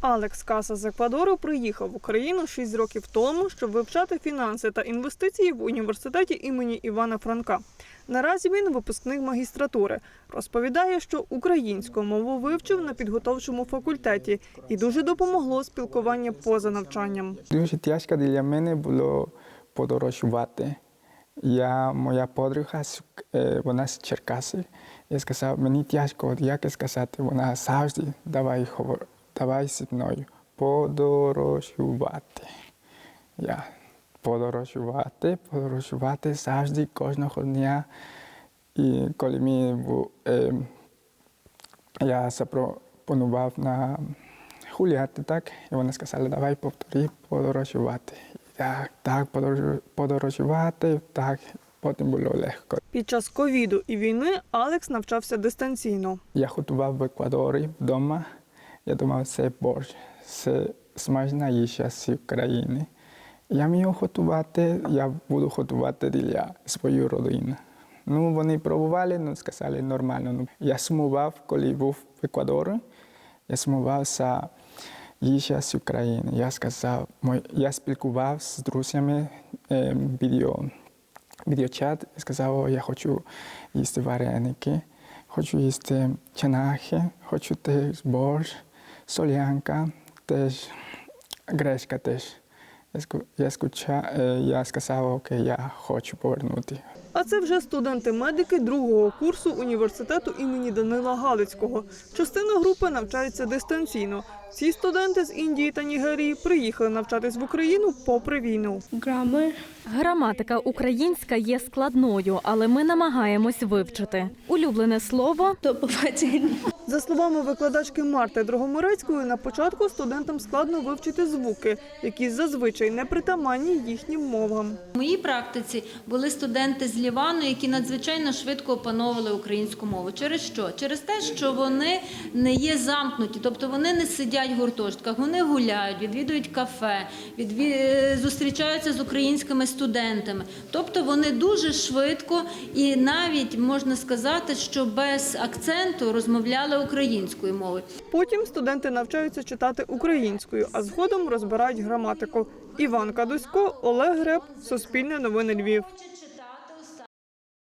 Алекс Каса з Еквадору приїхав в Україну 6 років тому, щоб вивчати фінанси та інвестиції в університеті імені Івана Франка. Наразі він випускник магістратури. Розповідає, що українську мову вивчив на підготовчому факультеті і дуже допомогло спілкування поза навчанням. Дуже тяжко для мене було подорожувати. Я, моя подруга, е, вона з Черкаси. Я сказав, мені тяжко, от як сказати, вона завжди давай, говор- давай зі мною подорожувати. Я подорожувати, подорожувати завжди, кожного дня. І коли ми, е, я запропонував на гуляти, так? І вона сказала, давай повтори подорожувати. Так, так, подорожу- подорожувати, так, потім було легко. Під час ковіду і війни Алекс навчався дистанційно. Я готував в Еквадорі вдома. Я думав, це борщ, це смачна їжа з України. Я вмію готувати, я буду готувати для своєї родини. Ну, вони пробували, ну, сказали нормально. Ну, я сумував, коли був в Еквадорі. Я сумував за їжа з України. Я сказав, мой, я спілкував з друзями е, відео, відеочат. Я сказав, «О, я хочу їсти вареники, хочу їсти чанахи, хочу теж борщ, солянка, теж гречка теж. Я, ску- я, скуча, я сказав, окей, я хочу повернути. А це вже студенти-медики другого курсу університету імені Данила Галицького. Частина групи навчається дистанційно. Ці студенти з Індії та Нігерії приїхали навчатись в Україну попри війну. Граматика українська є складною, але ми намагаємось вивчити. Улюблене слово до побачення. За словами викладачки Марти Дрогомирецької, на початку студентам складно вивчити звуки, які зазвичай не притаманні їхнім мовам. У моїй практиці були студенти з Лівану, які надзвичайно швидко опановували українську мову. Через що? Через те, що вони не є замкнуті, тобто вони не сидять в гуртожитках, вони гуляють, відвідують кафе, відві... е, зустрічаються з українськими студентами. Тобто вони дуже швидко і навіть можна сказати, що без акценту розмовляли українською мовою. Потім студенти навчаються читати українською, а згодом розбирають граматику. Іван Кадусько, Олег Греб, Суспільне новини Львів.